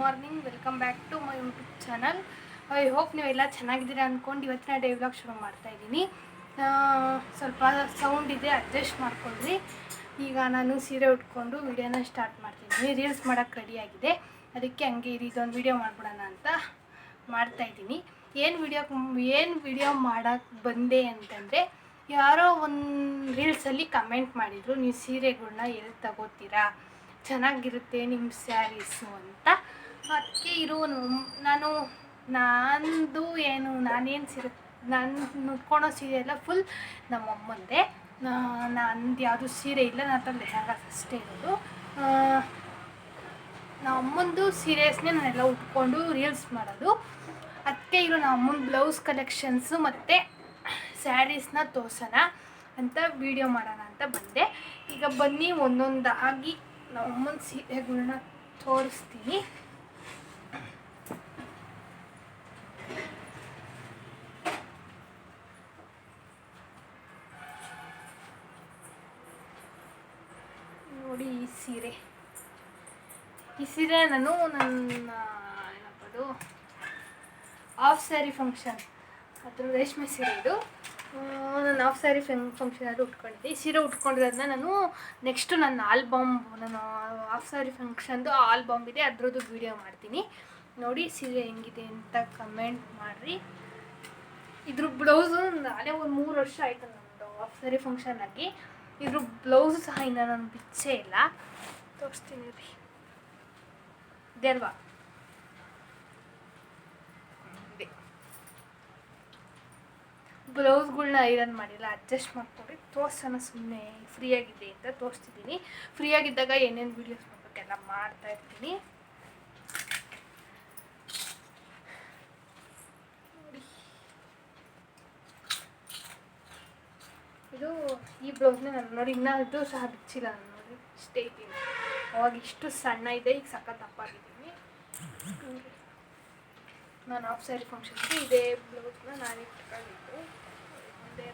Morning, welcome back to my YouTube channel. I hope ನೀವೆಲ್ಲ ಚೆನ್ನಾಗಿದ್ದೀರಾ ಅಂದ್ಕೊಂಡು ಇವತ್ತಿನ ಡೇ ವ್ಲಾಗ್ ಶುರು ಮಾಡ್ತಾ ಇದ್ದೀನಿ. ಸ್ವಲ್ಪ ಸೌಂಡ್ ಇದೆ ಅಡ್ಜಸ್ಟ್ ಮಾಡ್ಕೊಳ್ರಿ. ಈಗ ನಾನು ಸೀರೆ ಉಟ್ಕೊಂಡು ವಿಡಿಯೋನ ಸ್ಟಾರ್ಟ್ ಮಾಡ್ತಿದ್ದೀನಿ. ರೀಲ್ಸ್ ಮಾಡೋಕ್ಕೆ ರೆಡಿಯಾಗಿದೆ ಅದಕ್ಕೆ ಹಂಗೆ ಇದೊಂದು ವಿಡಿಯೋ ಮಾಡ್ಬಿಡೋಣ ಅಂತ ಮಾಡ್ತಾ ಇದ್ದೀನಿ. ಏನು ವಿಡಿಯೋ ಏನು ವಿಡಿಯೋ ಮಾಡೋಕ್ಕೆ ಬಂದೆ ಅಂತಂದರೆ, ಯಾರೋ ಒಂದು ರೀಲ್ಸಲ್ಲಿ ಕಮೆಂಟ್ ಮಾಡಿದರು, ನೀವು ಸೀರೆಗಳನ್ನ ಎಲ್ಲಿ ತಗೋತೀರಾ? ಚೆನ್ನಾಗಿರುತ್ತೆ ನಿಮ್ಮ ಸ್ಯಾರೀಸು ಅಂತ. ಅದಕ್ಕೆ ಇರೋ ನಾನು, ನಂದು ಏನು, ನಾನೇನು ಸೀರೆ, ನಾನು ಉಟ್ಕೊಳ್ಳೋ ಸೀರೆ ಎಲ್ಲ ಫುಲ್ ನಮ್ಮಮ್ಮಂದೆ. ನಂದು ಯಾವುದು ಸೀರೆ ಇಲ್ಲ, ನಾನು ತಂದೆ ಲೆಹಂಗಾಸ್ ಅಷ್ಟೇ ಇರೋದು. ನಮ್ಮ ಅಮ್ಮಂದು ಸೀರೆಸ್ನೇ ನಾನೆಲ್ಲ ಉಟ್ಕೊಂಡು ರೀಲ್ಸ್ ಮಾಡೋದು. ಅದಕ್ಕೆ ಇರೋ ನಮ್ಮ ಅಮ್ಮನ ಬ್ಲೌಸ್ ಕಲೆಕ್ಷನ್ಸು ಮತ್ತು ಸ್ಯಾರೀಸ್ನ ತೋರ್ಸೋಣ ಅಂತ ವಿಡಿಯೋ ಮಾಡೋಣ ಅಂತ ಬಂದೆ. ಈಗ ಬನ್ನಿ ಒಂದೊಂದಾಗಿ ನಮ್ಮ ಅಮ್ಮನ ಸೀರೆಗಳ್ನ ತೋರಿಸ್ತೀನಿ ನೋಡಿ ಈ ಸೀರೆ ಸೀರೆ ನಾನು ನನ್ನ, ಏನಪ್ಪದು ಆಫ್ ಸ್ಯಾರಿ ಫಂಕ್ಷನ್ ಅದ್ರ ರೇಷ್ಮೆ ಸೀರೆ ಇದು. ನಾನು ಆಫ್ ಸ್ಯಾರಿ ಫಂಕ್ಷನ್ ಅದು ಉಟ್ಕೊಂಡಿದ್ದೆ. ಈ ಸೀರೆ ಉಟ್ಕೊಂಡಿರೋದನ್ನ ನಾನು ನೆಕ್ಸ್ಟು ನನ್ನ ಆಲ್ಬಮ್ ನಾನು ಆಫ್ ಸ್ಯಾರಿ ಫಂಕ್ಷನ್ದು ಆಲ್ಬಮ್ ಇದೆ. ಅದ್ರದ್ದು ವೀಡಿಯೋ ಮಾಡ್ತೀನಿ. ನೋಡಿ ಸೀರೆ ಹೆಂಗಿದೆ ಅಂತ ಕಮೆಂಟ್ ಮಾಡಿರಿ. ಇದ್ರ ಬ್ಲೌಸು ನಾನೇ ಒಂದು ಮೂರು ವರ್ಷ ಆಯಿತು ನನ್ನದು ಆಫ್ ಸ್ಯಾರಿ ಫಂಕ್ಷನಾಗಿ ಇದ್ರ ಬ್ಲೌಸು ಸಹ ಇನ್ನೂ ನಾನು ಬಿಚ್ಚೇ ಇಲ್ಲ. ತೋರಿಸ್ತೀನಿ ರೀ. ಇದೆ ಬ್ಲೌಸ್ಗಳನ್ನ ಐರನ್ ಮಾಡಿಲ್ಲ ಅಡ್ಜಸ್ಟ್ ಮಾಡ್ಕೊಂಡು ತೋರ್ಸೋಣ ಸುಮ್ಮನೆ ಫ್ರೀಯಾಗಿದೆ ಅಂತ ತೋರಿಸ್ತಿದ್ದೀನಿ. ಫ್ರೀಯಾಗಿದ್ದಾಗ ಏನೇನು ವೀಡಿಯೋಸ್ ಮಾಡಬೇಕೆಲ್ಲ ಮಾಡ್ತಾ ಇರ್ತೀನಿ. ಇದು ಈ ಬ್ಲೌಸ್ನ ನಾನು ನೋಡಿ ಇನ್ನೂ ಇದು ಸಹ ಬಿಚ್ಚಿಲ್ಲ ನೋಡಿ. ಇಷ್ಟೇ ಇದ್ದೀನಿ ಅವಾಗ ಇಷ್ಟು ಸಣ್ಣ ಇದೆ, ಈಗ ಸಖತ್ ತಪ್ಪಾಗಿದ್ದೀನಿ. ನಾನು ಆಫ್ ಸ್ಯಾರಿ ಫಂಕ್ಷನ್ಗೆ ಇದೇ ಬ್ಲೌಸ್ನ ನಾನು ಇಟ್ಕೊಂಡಿದ್ದೆ ಒಂದೇ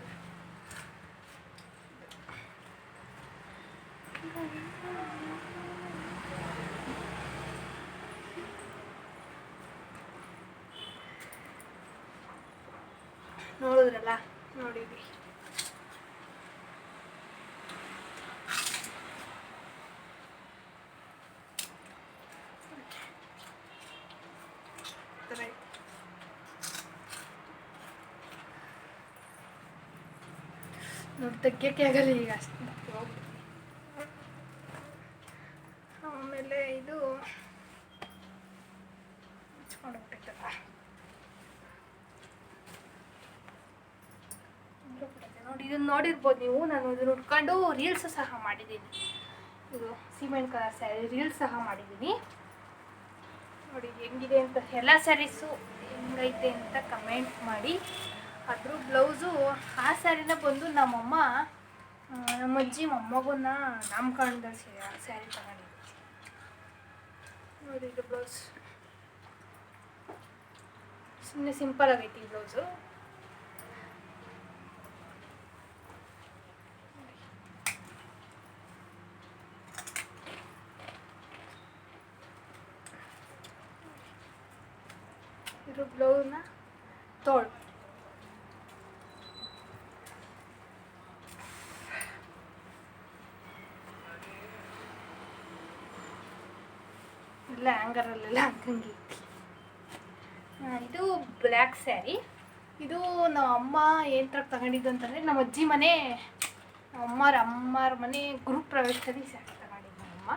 ನೋಡಿದ್ರಲ್ಲ, ನೋಡಿದ್ವಿ ನೋಡಿ ತೆಗಿಯೋಕ್ಕೆ ಆಗಲ್ಲ ಈಗ ಅಷ್ಟು. ಆಮೇಲೆ ಇದು ನೋಡಿ ಇದನ್ನ ನೋಡಿರ್ಬೋದು ನೀವು. ನಾನು ಇದನ್ನ ಉಟ್ಕೊಂಡು ರೀಲ್ಸ್ ಸಹ ಮಾಡಿದ್ದೀನಿ. ಇದು ಸಿಮೆಂಟ್ ಕಲರ್ ಸ್ಯಾರಿ ರೀಲ್ಸ್ ಸಹ ಮಾಡಿದ್ದೀನಿ. ನೋಡಿ, ಹೆಂಗಿದೆ ಅಂತ, ಎಲ್ಲ ಸ್ಯಾರೀಸು ಹೆಂಗೈತೆ ಅಂತ ಕಮೆಂಟ್ ಮಾಡಿ. ಅದ್ರ ಬ್ಲೌಸು ಆ ಸ್ಯಾರಿನ ಬಂದು ನಮ್ಮಮ್ಮ ಆ, ನಮ್ಮ ಅಜ್ಜಿ ಮೊಮ್ಮಗನ್ನ ನಾಮಕರಣದಲ್ಲಿ ಸ್ಯಾರಿ ತಗೊಂಡಿದ್ದೆ ನೋಡಿ ಇದು ಬ್ಲೌಸ್ ಸುಮ್ಮನೆ ಸಿಂಪಲ್ ಆಗೈತಿ ಈ ಬ್ಲೌಸು ಇದ್ರ ಬ್ಲೌಸ್ನ ತೋಳು ಇಲ್ಲ ಹ್ಯಾಂಗರಲ್ಲೆಲ್ಲ ಹಾಕಂಗೆ ಇದು ಬ್ಲ್ಯಾಕ್ ಸ್ಯಾರಿ ಇದು ನಮ್ಮ ಅಮ್ಮ ಏನು ಥರ ತಗೊಂಡಿದ್ದು ಅಂತಂದರೆ ನಮ್ಮ ಅಜ್ಜಿ ಮನೆ ಅಮ್ಮರ ಅಮ್ಮರ ಮನೆ ಗ್ರೂಪ್ ಪ್ರವೇಶದಲ್ಲಿ ಸ್ಯಾರಿ ತಗೊಂಡಿದ್ದು ನಮ್ಮ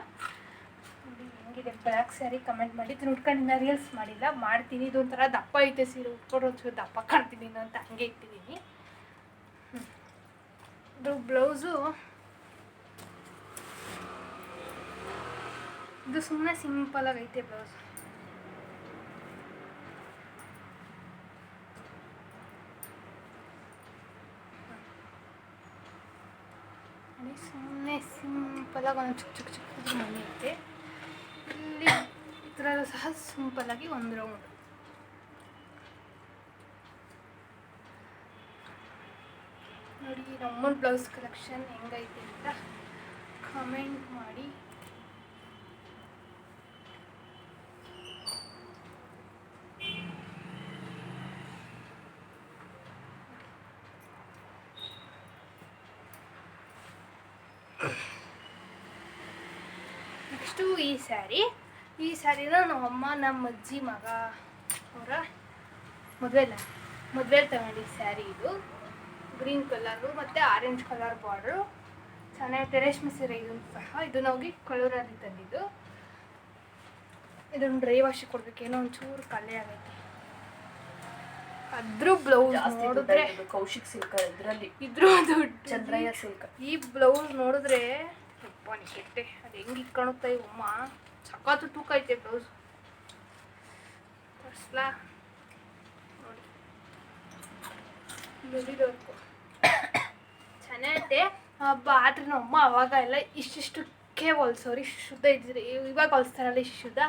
ನೋಡಿ, ಹೆಂಗಿದೆ ಬ್ಲ್ಯಾಕ್ ಸ್ಯಾರಿ ಕಮೆಂಟ್ ಮಾಡಿ. ಇದನ್ನ ಉಟ್ಕೊಂಡಿನ ರೀಲ್ಸ್ ಮಾಡಿಲ್ಲ. ಮಾಡ್ತೀನಿ ಇದು ಒಂಥರ ದಪ್ಪ ಐತೆ ಸೀರೆ, ಉಟ್ಕೊಂಡು ಒಂಚೂರು ದಪ್ಪ ಕಾಣ್ತೀನಿ ಅಂತ ಹಂಗೆ ಇಟ್ಟಿದ್ದೀನಿ. ಇದು ಬ್ಲೌಸು ಇದು ಸುಮ್ಮನೆ ಸಿಂಪಲ್ ಆಗೈತೆ ಬ್ಲೌಸ್ ಸುಮ್ಮನೆ ಸಿಂಪಲಾಗಿ ಒಂದು ಚಿಕ್ಕ ಚಿಕ್ಕ ಚಿಕ್ಕ ಮನೆ ಐತೆ. ಇಲ್ಲಿ ಇದರಲ್ಲೂ ಸಹ ಸಿಂಪಲ್ ಆಗಿ ಒಂದು ರೌಂಡ್ ನೋಡಿ ನಮ್ಮ ಬ್ಲೌಸ್ ಕಲೆಕ್ಷನ್ ಹೆಂಗೈತೆ ಅಂತ ಕಮೆಂಟ್ ಮಾಡಿ. ನೆಕ್ಸ್ಟು ಈ ಸ್ಯಾರಿ. ಈ ಸ್ಯಾರಿನ ನಮ್ಮ ಅಮ್ಮ ನಮ್ಮ ಅಜ್ಜಿ ಮಗ ಅವರ ಮದುವೆ ಮದುವೆಲಿ ಮದುವೆ ತಗೊಂಡು ಸ್ಯಾರಿ ಇದು. ಗ್ರೀನ್ ಕಲರು ಮತ್ತು ಆರೆಂಜ್ ಕಲರ್ ಬಾರ್ಡ್ರು ಚೆನ್ನಾಗಿರುತ್ತೆ ರೇಷ್ಮೆ ಸೀರೆ ಇದು ಸಹ. ಇದನ್ನ ಹೋಗಿ ಕಳೂರಲ್ಲಿ ತಂದಿದ್ದು. ಇದನ್ನು ಡ್ರೈ ವಾಶಿಗೆ ಕೊಡ್ಬೇಕು ಏನೋ ಒಂಚೂರು ಕಲೆ ಆಗೈತೆ. ಅದ್ರ ಬ್ಲೌಸ್ ನೋಡಿದ್ರೆ ಕೌಶಿಕ್ ಸಿಲ್ಕ್ ಇದ್ರಲ್ಲಿ. ಇದ್ರ ಚಂದ್ರಯ್ಯ ಸಿಲ್ಕ್. ಈ ಬ್ಲೌಸ್ ನೋಡಿದ್ರೆ ಯಪ್ಪ ನೀ ಕೆಟ್ಟೆ. ಅದು ಹೆಂಗೆ ಅಮ್ಮ? ಸಖತ್ತು ತೂಕ ಐತೆ ಬ್ಲೌಸ್ ತರ್ಸ್ಲಾ? ನೋಡಿ. ಬೆಳಿಬೇಕು ಚೆನ್ನಾಗೈತೆ. ಆದ್ರೆ ನಮ್ಮ ಅವಾಗ ಎಲ್ಲ ಇಷ್ಟಿಷ್ಟಕ್ಕೆ ಹೊಲ್ಸೋರು ಇಷ್ಟು ಶುದ್ಧ ಇದ್ದಿದ್ರೆ. ಇವಾಗ ಹೊಲಿಸ್ತಾರಲ್ಲ ಇಷ್ಟು ಶುದ್ಧ?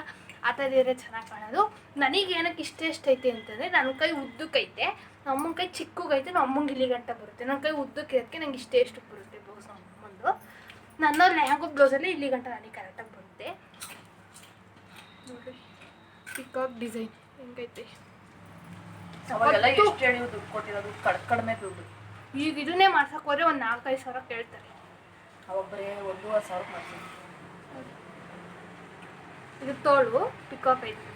ಆ ಥರ ಇದ್ರೆ ಚೆನ್ನಾಗಿ ಕಾಣೋದು. ನನಗೆ ಏನಕ್ಕೆ ಇಷ್ಟ ಎಷ್ಟೈತೆ ಅಂತಂದರೆ ನನ್ನ ಕೈ ಉದ್ದಕ್ಕೈತೆ. ನಮ್ಮನ ಕೈ ಚಿಕ್ಕಗೈತೆ, ನಮ್ಮಂಗೆ ಇಲ್ಲಿ ಗಂಟ ಬರುತ್ತೆ. ನನ್ನ ಕೈ ಉದ್ದಕ್ಕೆ ಇರೋದಕ್ಕೆ ನಂಗೆ ಇಷ್ಟೇ ಇಷ್ಟು ಬರುತ್ತೆ. ನನ್ನ ಬ್ಲೌಸ್ ಅಲ್ಲಿ ಇಲ್ಲಿ ಗಂಟ ನನಗೆ ಕರೆಕ್ಟಾಗಿ ಬರುತ್ತೆ ನೋಡ್ರಿ. ಪಿಕಾಕ್ ಡಿಸೈನ್ ಹೆಂಗೈತೆ? ಅವಾಗೆಲ್ಲ ಹತ್ತು. ಎಷ್ಟು ಹೇಳಿ ದುಡ್ಡು ಕೊಟ್ಟಿರೋದು? ಕಡ್ ಕಡಿಮೆ ದುಡ್ಡು. ಈಗ ಇದನ್ನೇ ಮಾಡ್ಸಕ್ಕೆ ಹೋದ್ರೆ ಒಂದು ನಾಲ್ಕೈದು ಸಾವಿರ ಕೇಳ್ತಾರೆ. ಅವಾಗ ಬರೀ ಒಂದೂವರೆ ಸಾವಿರ ಮಾಡ್ತೀನಿ ಇದು ತೋಳು ಪಿಕಾಕ್ ಐತೆ.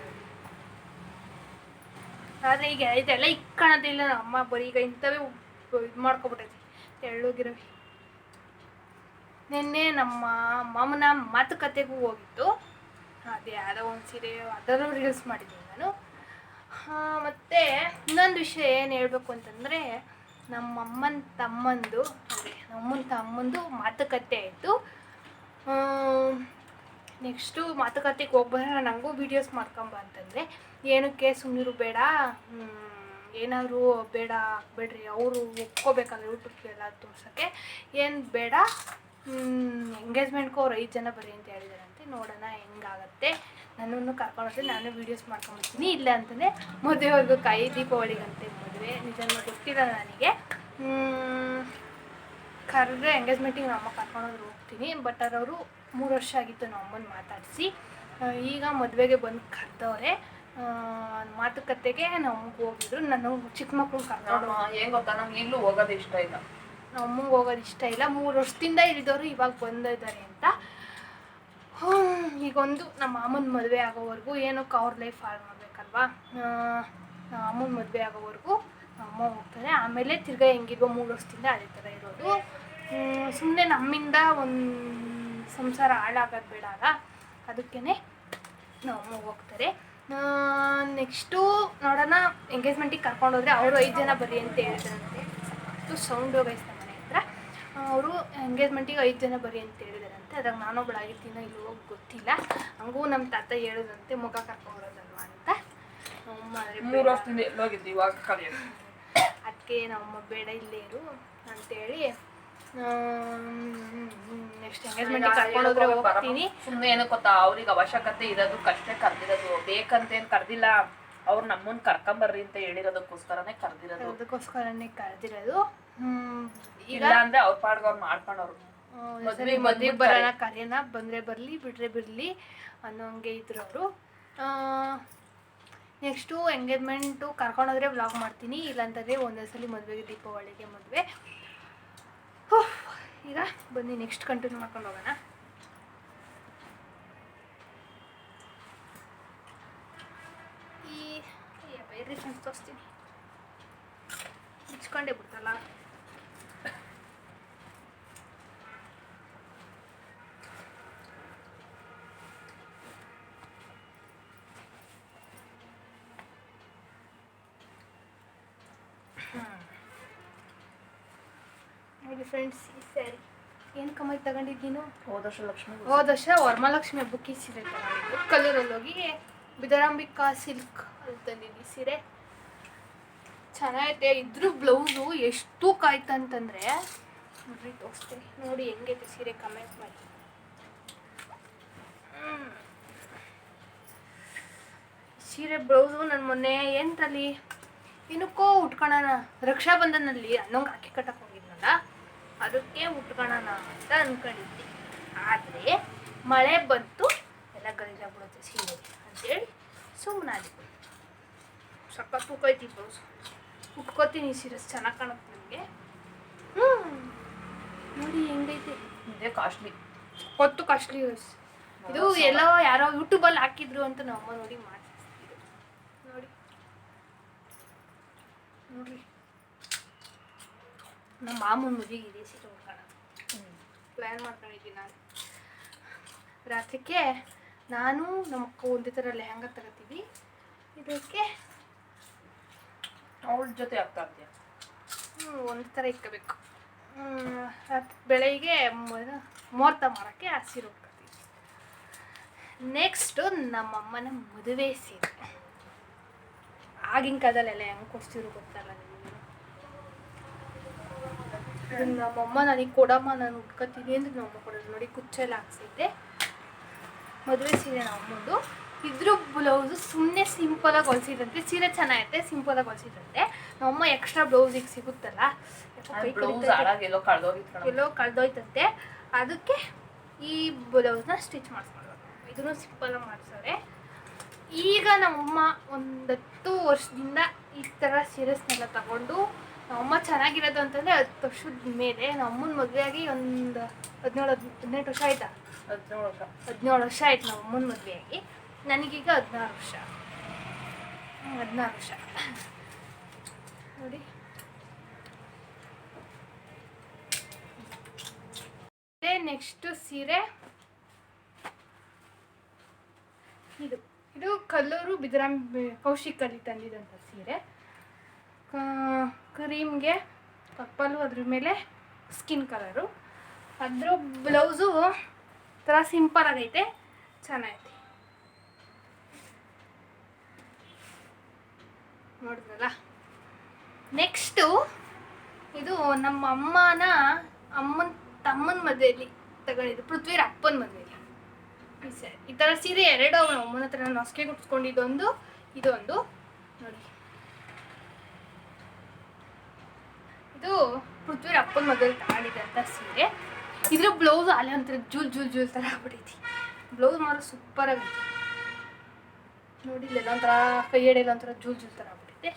ಆದರೆ ಈಗ ಇದೆಲ್ಲ ಇಕ್ಕಣದಿಲ್ಲ ನಮ್ಮ ಅಮ್ಮ ಬರೀ ಈಗ ಇಂಥವೇ ಇದು ಮಾಡ್ಕೊಬಿಟ್ಟೈತಿ. ತೆಳ್ಳಗಿರವಿ. ನಿನ್ನೆ ನಮ್ಮ ಮಾಮನ ಮಾತುಕತೆಗೂ ಹೋಗಿತ್ತು ಅದೇ ಯಾವುದೋ ಒಂದು ಸೀರೆ ಅದರಲ್ಲೂ ರೀಲ್ಸ್ ಮಾಡಿದ್ದೀನಿ ನಾನು. ಮತ್ತು ಇನ್ನೊಂದು ವಿಷಯ ಏನು ಹೇಳಬೇಕು ಅಂತಂದರೆ ನಮ್ಮಮ್ಮನ ತಮ್ಮಂದು ಅಂದರೆ ನಮ್ಮನ ತಮ್ಮಂದು ಮಾತುಕತೆ ಆಯಿತು. ನೆಕ್ಸ್ಟು ಮಾತುಕತೆಗೆ ಹೋಗ್ಬರೋಣ ನನಗೂ ವೀಡಿಯೋಸ್ ಮಾಡ್ಕೊಂಬ ಅಂತಂದರೆ. ಏನಕ್ಕೆ ಸುಮ್ಮನಿರು ಬೇಡ ಏನಾದರೂ ಬೇಡ ಬೇಡ್ರಿ ಅವರು ಒಪ್ಕೋಬೇಕಲ್ಲ ಯೂಟ್ಯೂಬ್ಗೆಲ್ಲ ತೋರ್ಸೋಕ್ಕೆ. ಏನು ಬೇಡ ಎಂಗೇಜ್ಮೆಂಟ್ಗೂ ಅವ್ರು ಐದು ಜನ ಬರೀ ಅಂತ ಹೇಳಿದಾರಂತೆ. ನೋಡೋಣ ಹೆಂಗಾಗತ್ತೆ. ನನ್ನನ್ನು ಕರ್ಕೊಂಡೋದ್ರೆ ನಾನು ವೀಡಿಯೋಸ್ ಮಾಡ್ಕೊಂಡ್ಬಿಡ್ತೀನಿ ಇಲ್ಲ ಅಂತಂದರೆ ಮದುವೆವರೆಗೂ ಕಾಯಿ ದೀಪಾವಳಿಗಂತೆ ಮದುವೆ. ನಿಜನೂ ಗೊತ್ತಿಲ್ಲ ನನಗೆ. ಕರೆದ್ರೆ ಎಂಗೇಜ್ಮೆಂಟಿಗೆ ನಮ್ಮ ಕರ್ಕೊಂಡೋದ್ರು ಹೋಗ್ತೀನಿ. ಬಟ್ ಅವರು ಮೂರು ವರ್ಷ ಆಗಿತ್ತು ನಮ್ಮ ಅಮ್ಮನ ಮಾತಾಡಿಸಿ ಈಗ ಮದುವೆಗೆ ಬಂದು ಕರೆದವ್ರೆ. ಮಾತುಕತೆಗೆ ನಮ್ಗೆ ಹೋಗಿದ್ರು. ನಾನು ಚಿಕ್ಕ ಮಕ್ಕಳು ಕರ್ಕೊಂಡು ಏನ್ ಗೊತ್ತಾ? ನಮ್ಗೆ ಹೋಗೋದು ಇಷ್ಟ ಇಲ್ಲ. ನಮ್ಮ ಅಮ್ಮಂಗೆ ಹೋಗೋದು ಇಷ್ಟ ಇಲ್ಲ. ಮೂರು ವರ್ಷದಿಂದ ಇಳಿದವರು ಇವಾಗ ಬಂದಿದ್ದಾರೆ ಅಂತ. ಈಗೊಂದು ನಮ್ಮ ಮಾಮನ ಮದುವೆ ಆಗೋವರೆಗೂ ಏನಕ್ಕೆ ಅವ್ರ ಲೈಫ್ ಹಾಳು ಮಾಡಬೇಕಲ್ವಾ? ನಮ್ಮ ಅಮ್ಮನ ಮದುವೆ ಆಗೋವರೆಗೂ ನಮ್ಮ ಅಮ್ಮ ಹೋಗ್ತಾರೆ. ಆಮೇಲೆ ತಿರ್ಗಾ ಹೆಂಗಿಲ್ವೋ ಮೂರು ವರ್ಷದಿಂದ ಅದೇ ಥರ ಇರೋದು. ಸುಮ್ಮನೆ ನಮ್ಮಿಂದ ಒಂದು ಸಂಸಾರ ಹಾಳಾಗೋದು ಬೇಡ ಅಲ್ಲ? ಅದಕ್ಕೇ ನಮ್ಮ ಅಮ್ಮ ಹೋಗ್ತಾರೆ. ನೆಕ್ಸ್ಟು ನೋಡೋಣ ಎಂಗೇಜ್ಮೆಂಟಿಗೆ ಕರ್ಕೊಂಡೋದ್ರೆ ಅವರು ಐದು ಜನ ಬರ್ರಿ ಅಂತ ಹೇಳ್ತಾರಂತೆ. ಸಾಕಷ್ಟು ಸೌಂಡ್ ಹತ್ರ ಅವರು ಎಂಗೇಜ್ಮೆಂಟಿಗೆ ಐದು ಜನ ಬರೀ ಅಂತ ಹೇಳಿದಾರಂತೆ. ಅದಾಗ ನಾನೊಬ್ಳಾಗಿದ್ದೀನೋ ಇಲ್ಲವೋ ಗೊತ್ತಿಲ್ಲ. ಹಂಗೂ ನಮ್ಮ ತಾತ ಹೇಳಿದಂತೆ ಮುಖ ಕರ್ಕೊಂಡ್ಬರೋದಲ್ವಾ ಅಂತ. ನಮ್ಮಮ್ಮ ಆದ್ರೆ ಮೂರು ವರ್ಷದಿಂದ ಎಲ್ಲೋಗಿದ್ದು ಇವಾಗ ಕಲಿಯೋದು ಅದಕ್ಕೆ ನಮ್ಮಮ್ಮ ಬೇಡ ಇಲ್ಲೇ ಇರು ಅಂತೇಳಿ ನೆಕ್ಸ್ಟ್ ಎಂಗೇಜ್ಮೆಂಟಿಗೆ ಕರ್ಕೊಂಡೋದ್ರೆ ಹೋಗ್ತೀನಿ. ಸುಮ್ಮನೆ ಏನೋ ಗೊತ್ತಾ ಅವ್ರಿಗೆ ಅವಶ್ಯಕತೆ ಇರೋದು ಕಷ್ಟೇ ಕರ್ದಿರೋದು. ಬೇಕಂತೇನು ಕರೆದಿಲ್ಲ. ಅವ್ರು ನಮ್ಮನ್ನ ಕರ್ಕೊಂಬರ್ರಿ ಅಂತ ಹೇಳಿರೋದಕ್ಕೋಸ್ಕರನೇ ಕರೆದಿರೋದು. ಅದಕ್ಕೋಸ್ಕರನೇ ಕರೆದಿರೋದು. ಇಲ್ಲ ಅಂದ್ರೆ ಅವ್ರ ಪಾಡ್ಗೆ ಅವ್ರು ಮಾಡ್ಕೊಂಡವ್ರು. ಮದ್ವೆ ಬರೋಣ ಕಾರ್ಯನ ಬಂದ್ರೆ ಬರ್ಲಿ ಬಿಟ್ರೆ ಬಿಡ್ಲಿ ಅನ್ನೋಂಗೆ ಇದ್ರು ಅವರು. ನೆಕ್ಸ್ಟು ಎಂಗೇಜ್ಮೆಂಟು ಕರ್ಕೊಂಡೋದ್ರೆ ವ್ಲಾಗ್ ಮಾಡ್ತೀನಿ ಇಲ್ಲಾಂತಂದರೆ ಒಂದೇ ಸಲ ಮದುವೆಗೆ ದೀಪಾವಳಿಗೆ ಮದುವೆ. ಈಗ ಬನ್ನಿ ನೆಕ್ಸ್ಟ್ ಕಂಟಿನ್ಯೂ ಮಾಡ್ಕೊಂಡು ಹೋಗೋಣ. ಈ ತೋರಿಸ್ತೀನಿ. ಮುಚ್ಕೊಂಡೇ ಬಿಡ್ತಲ್ಲ. ನೋಡಿ ಫ್ರೆಂಡ್ಸ್ ಈ ಸ್ಯಾರಿ ಏನು ಕಮ್ಮಿ ತಗೊಂಡಿದ್ದೀನೋ ಹೋದ ವರ್ಷ ಲಕ್ಷ್ಮಿ ಹೋದ ವರ್ಷ ವರ್ಮಲಕ್ಷ್ಮಿ ಹಬ್ಬಕ್ಕೆ ಸೀರೆ ತಗೊಂಡಿದ್ದು. ಕಲರಲ್ಲಿ ಹೋಗಿ ಬಿದರಾಂಬಿಕಾ ಸಿಲ್ಕ್ ಅಲ್ಲಿ ತಂದಿದ್ದಿ ಸೀರೆ. ಚೆನ್ನಾಗೈತೆ. ಇದ್ರ ಬ್ಲೌಸು ಎಷ್ಟು ಕಾಯ್ತಂತಂದರೆ ನೋಡ್ರಿ ತೋರಿಸ್ತೀನಿ ನೋಡಿ ಹೆಂಗೈತೆ ಸೀರೆ ಕಮೆಂಟ್ ಮಾಡಿ. ಸೀರೆ ಬ್ಲೌಸು ನನ್ನ ಮೊನ್ನೆ ಎಂತಲ್ಲಿ ಏನಕ್ಕೋ ಉಟ್ಕೊಳ್ಳೋಣ ರಕ್ಷಾಬಂಧನಲ್ಲಿ ಅನ್ನೋಂಗೆ ಹಾಕಿ ಕಟ್ಟಕ್ಕೆ ಹೋಗಿದ್ನಲ್ಲ? ಅದಕ್ಕೆ ಉಟ್ಕೊಳ್ಳೋಣ ಅಂತ ಅನ್ಕೊಂಡಿದ್ದೆ ಆದರೆ ಮಳೆ ಬಂತು ಎಲ್ಲ ಗಲೀಜಾಗ್ಬಿಡುತ್ತೆ ಸೀರೆ ಅಂತೇಳಿ ಸುಮ್ಮನಾದೆ ಸಖತ್ ತೂಕ ಐತಿ ಬ್ಲೌಸ್ ಉಟ್ಕೋತೀನಿ ಸೀರೆ ಚೆನ್ನಾಗಿ ಕಾಣುತ್ತೆ ನನಗೆ ಹ್ಞೂ ನೋಡಿ ಹೆಂಗೈತೆ. ಇದೇ ಕಾಸ್ಟ್ಲಿ. ಕೊತ್ತು ಕಾಸ್ಟ್ಲಿ ಇದು ಎಲ್ಲೋ ಯಾರೋ ಯೂಟ್ಯೂಬಲ್ಲಿ ಹಾಕಿದ್ರು ಅಂತ ನಮ್ಮ ನೋಡಿ ಮಾಡಿ ನೋಡಿ. ನೋಡ್ರಿ. ನಮ್ಮ ಮಾಮೂಲು ಮದುವೆಗೆ ಇದೆ ಸೀರೆ ಉಟ್ಕೊಳ್ಳೋದು ಪ್ಲ್ಯಾನ್ ಮಾಡ್ಕೊಂಡಿದ್ದೀನಿ ನಾನು. ರಾತ್ರಿಗೆ ನಾನು ನಮ್ಮ ಅಕ್ಕ ಒಂದೇ ಥರ ಲೆಹಂಗ ತಗೋತೀವಿ. ಇದಕ್ಕೆ ಅವಳ ಜೊತೆ ಆಗ್ತಾ ಒಂದು ಹ್ಮ್, ಒಂದೇ ಥರ ಇಕ್ಕಬೇಕು ರಾತ್ರಿ ಬೆಳಗ್ಗೆ ಮುಹೂರ್ತ ಮಾಡೋಕ್ಕೆ ಆ ಸೀರೆ ಉಟ್ಕೋತೀವಿ. ನೆಕ್ಸ್ಟು ನಮ್ಮಮ್ಮನ ಮದುವೆ ಸೀರೆ. ಆಗಿನ ಕಾಲದಲ್ಲೆಲ್ಲ ಹೆಂಗೆ ಕೊಡ್ಸಿದ್ರು ಗೊತ್ತಲ್ಲ ನಿಮಗೆ ಇದನ್ನ ನಮ್ಮಮ್ಮ ನನಗೆ ಕೊಡಮ್ಮ ನಾನು ಉಟ್ಕೋತೀನಿ ಅಂದ್ರೆ ನಮ್ಮಮ್ಮ ಕೊಡೋದು ನೋಡಿ ಕುಚ್ಚೆಲ್ಲ ಹಾಕ್ಸೈತೆ ಮದುವೆ ಸೀರೆ ನಮ್ಮದು. ಇದ್ರ ಬ್ಲೌಸು ಸುಮ್ಮನೆ ಸಿಂಪಲಾಗಿ ಹೊಲಿಸಿದಂತೆ. ಸೀರೆ ಚೆನ್ನಾಗೈತೆ ಸಿಂಪಲಾಗಿ ಹೊಲಿಸಿದಂತೆ. ನಮ್ಮಮ್ಮ ಎಕ್ಸ್ಟ್ರಾ ಬ್ಲೌಸಿಗೆ ಸಿಗುತ್ತಲ್ಲ ಕೈ ಬ್ಲೌಸ್ ಈಗ ಸಿಗುತ್ತಲ್ಲ ಎಲ್ಲೋ. ಕಳ್ದೋಯ್ತಂತೆ. ಅದಕ್ಕೆ ಈ ಬ್ಲೌಸ್ನ ಸ್ಟಿಚ್ ಮಾಡಿಸ್ಕೊಳ್ಬೇಕು ಇದನ್ನು ಸಿಂಪಲಾಗಿ ಮಾಡಿಸೋರೆ. ಈಗ ನಮ್ಮಮ್ಮ ಒಂದು ಹತ್ತು ವರ್ಷದಿಂದ ಈ ಥರ ಸೀರೆಸ್ನೆಲ್ಲ ತಗೊಂಡು ನಮ್ಮಮ್ಮ ಚೆನ್ನಾಗಿರೋದು ಅಂತಂದರೆ ಹತ್ತು ವರ್ಷದ ಮೇಲೆ ನಮ್ಮಮ್ಮನ ಮದುವೆ ಆಗಿ ಒಂದು ಹದಿನೇಳು ಹದಿನೆಂಟು ವರ್ಷ ಆಯ್ತಾ? ಹದಿನೇಳು ವರ್ಷ. ಹದಿನೇಳು ವರ್ಷ ಆಯ್ತು ನಮ್ಮಮ್ಮನ ಮದುವೆ ಆಗಿ ನನಗೀಗ ಹದಿನಾರು ವರ್ಷ. ಹದಿನಾರು ವರ್ಷ. ನೋಡಿ. ನೆಕ್ಸ್ಟ್ ಸೀರೆ. ಇದು ಇದು ಕಲ್ಲೂರು ಬಿದರಾಮ್ ಕೌಶಿಕಲ್ಲಿ ತಂದಿದಂಥ ಸೀರೆ. ಕ್ರೀಮ್ಗೆ ಪರ್ಪಲ್ಲು ಅದ್ರ ಮೇಲೆ ಸ್ಕಿನ್ ಕಲರು. ಅದ್ರ ಬ್ಲೌಸು ಥರ ಸಿಂಪಲ್ ಆಗೈತೆ, ಚೆನ್ನಾಗೈತೆ. ನೋಡಿದ್ರಲ್ಲ? ನೆಕ್ಸ್ಟು ಇದು ನಮ್ಮ ಅಮ್ಮನ ಅಮ್ಮನ ತಮ್ಮನ ಮದುವೆಯಲ್ಲಿ ತಗೊಂಡಿದ್ದು ಪೃಥ್ವಿರ ಅಪ್ಪನ ಮದುವೆಯಲ್ಲಿ ಈ ಸರಿ, ಈ ಥರ ಸೀರೆ ಎರಡು ಅವನು ಅಮ್ಮನ ಹತ್ರ ನಾನು ಹೊಸಕೆ ಕುಟ್ಸ್ಕೊಂಡಿದ್ದೊಂದು ಇದೊಂದು. ನೋಡಿ. ಇದು ಪೃಥ್ವಿರ ಅಪ್ಪನ ಮಗನ ತಗೊಂಡಿದ್ದಂಥ ಸೀರೆ. ಇದ್ರ ಬ್ಲೌಸ್ ಅಲ್ಲೇ ಒಂಥರ ಜೂಲ್ ಜೂಲ್ ಜೂಲ್ ಥರ ಆಗ್ಬಿಟ್ಟೈತಿ ಬ್ಲೌಸ್ ಮಾತ್ರ ಸೂಪರ್ ಆಗೈತಿ ನೋಡಿ ಇಲ್ಲೆಲ್ಲ ಒಂಥರ ಕೈ ಎಡೆಲ್ಲ ಒಂಥರ ಜೂಲ್ ಜೂಲ್ ಥರ ಆಗ್ಬಿಟ್ಟೈತೆ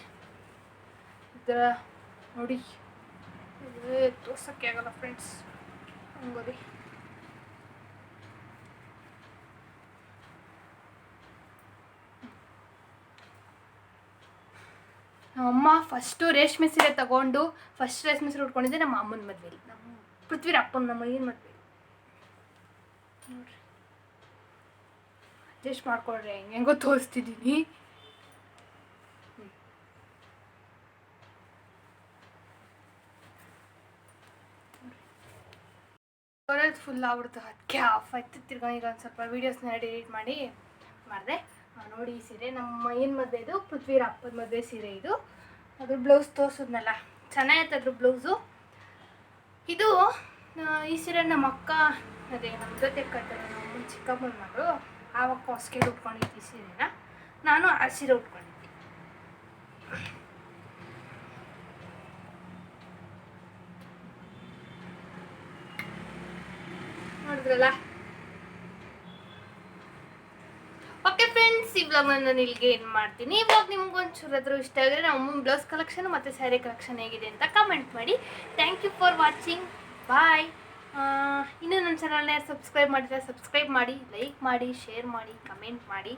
ಇದರ ನೋಡಿ. ತೋರ್ಸೋಕ್ಕೆ ಆಗಲ್ಲ ಫ್ರೆಂಡ್ಸ್ ಹಂಗೋದಿ ಅಮ್ಮ ಫಸ್ಟು ರೇಷ್ಮೆ ಸೀರೆ ತಗೊಂಡು ಫಸ್ಟ್ ರೇಷ್ಮೆ ಸೀರೆ ಉಟ್ಕೊಂಡಿದ್ದೆ ನಮ್ಮ ಅಮ್ಮನ ಮದ್ವೆಲಿ. ನಮ್ಮ ಪೃಥ್ವಿರ ಅಪ್ಪನ ನಮ್ಮ ಏನು ಮದ್ವೆ ಅಡ್ಜಸ್ಟ್ ಮಾಡ್ಕೊಳ್ರಿ, ಹೆಂಗೆ ಹೆಂಗೋ ತೋರಿಸ್ತಿದ್ದೀನಿ ಫುಲ್ ಆಗ್ಬಿಡ್ತು. ಅದಕ್ಕೆ ಆಫ್ ಆಯ್ತು. ತಿರ್ಗಾ ಈಗ ಒಂದು ಸ್ವಲ್ಪ ವೀಡಿಯೋಸ್ನ ಎಡಿಟ್ ಮಾಡಿ ಮಾಡಿದೆ. ನೋಡಿ ಈ ಸೀರೆ. ನಮ್ಮ ಏನು ಮದುವೆ ಇದು ಪೃಥ್ವಿರ ಅಪ್ಪನ ಮದುವೆ ಸೀರೆ ಇದು. ಅದ್ರ ಬ್ಲೌಸ್ ತೋರಿಸಿದ್ನಲ್ಲ. ಚೆನ್ನಾಗೈತೆ ಅದ್ರ ಬ್ಲೌಸು ಇದು ಈ ಸೀರೆ ನಮ್ಮ ಅಕ್ಕ, ಅದೇ ನಮ್ಮ ಜೊತೆ ಕಟ್ತಾರೆ ನಮ್ಮ ಚಿಕ್ಕಮ್ಮನ ಮಗಳು, ಆವಾಗ ಹೊಸ್ಕೆಗೆ ಉಟ್ಕೊಂಡಿದ್ದೆ ಈ ಸೀರೆನ. ನಾನು ಆ ಸೀರೆ ಉಟ್ಕೊಂಡಿದ್ದೆ. ನೋಡಿದ್ರಲ್ಲ? ಬ್ಲಾಗ್ ನಾನು ಇಲ್ಲಿಗೆ ಏನು ಮಾಡ್ತೀನಿ? ಈ ಬ್ಲಾಗ್ ನಿಮ್ಗೆ ಒಂಚೂರಾದ್ರೂ ಇಷ್ಟ ಆಗಿದ್ರೆ ನಮ್ಮ ಬ್ಲೌಸ್ ಕಲೆಕ್ಷನ್ ಮತ್ತು ಸ್ಯಾರಿ ಕಲೆಕ್ಷನ್ ಹೇಗಿದೆ ಅಂತ ಕಮೆಂಟ್ ಮಾಡಿ. Thank you for watching bye ಇನ್ನೂ ನನ್ನ ಚಾನಲ್ನ ಸಬ್ಸ್ಕ್ರೈಬ್ ಮಾಡಿದ್ರೆ ಸಬ್ಸ್ಕ್ರೈಬ್ ಮಾಡಿ ಲೈಕ್ ಮಾಡಿ ಶೇರ್ ಮಾಡಿ ಕಮೆಂಟ್ ಮಾಡಿ.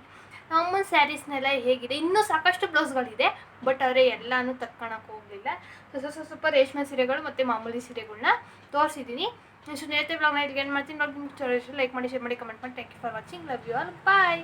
ನಮ್ಮ ಸ್ಯಾರೀಸ್ನೆಲ್ಲ ಹೇಗಿದೆ? ಇನ್ನೂ ಸಾಕಷ್ಟು ಬ್ಲೌಸ್ಗಳಿದೆ ಬಟ್ ಆದರೆ ಎಲ್ಲನೂ ತಕ್ಕೊಳಕ್ಕೆ ಹೋಗಲಿಲ್ಲ. ಸ್ವಲ್ಪ ಸ್ವಲ್ಪ ರೇಷ್ಮೆ ಸೀರೆಗಳು ಮತ್ತು ಮಾಮೂಲಿ ಸೀರೆಗಳನ್ನ ತೋರಿಸಿದ್ದೀನಿ ನೆಕ್ಸ್ಟ್ ನೇರತೆ ಬ್ಲಾಗ್ನ ಇಲ್ಲಿಗೆ ಏನು ಮಾಡ್ತೀನಿ. ಬ್ಲಾಗ್ ನಿಮ್ಗೆ ಲೈಕ್ ಮಾಡಿ ಶೇರ್ ಮಾಡಿ ಕಮೆಂಟ್ ಮಾಡಿ. Thank you for watching love you all bye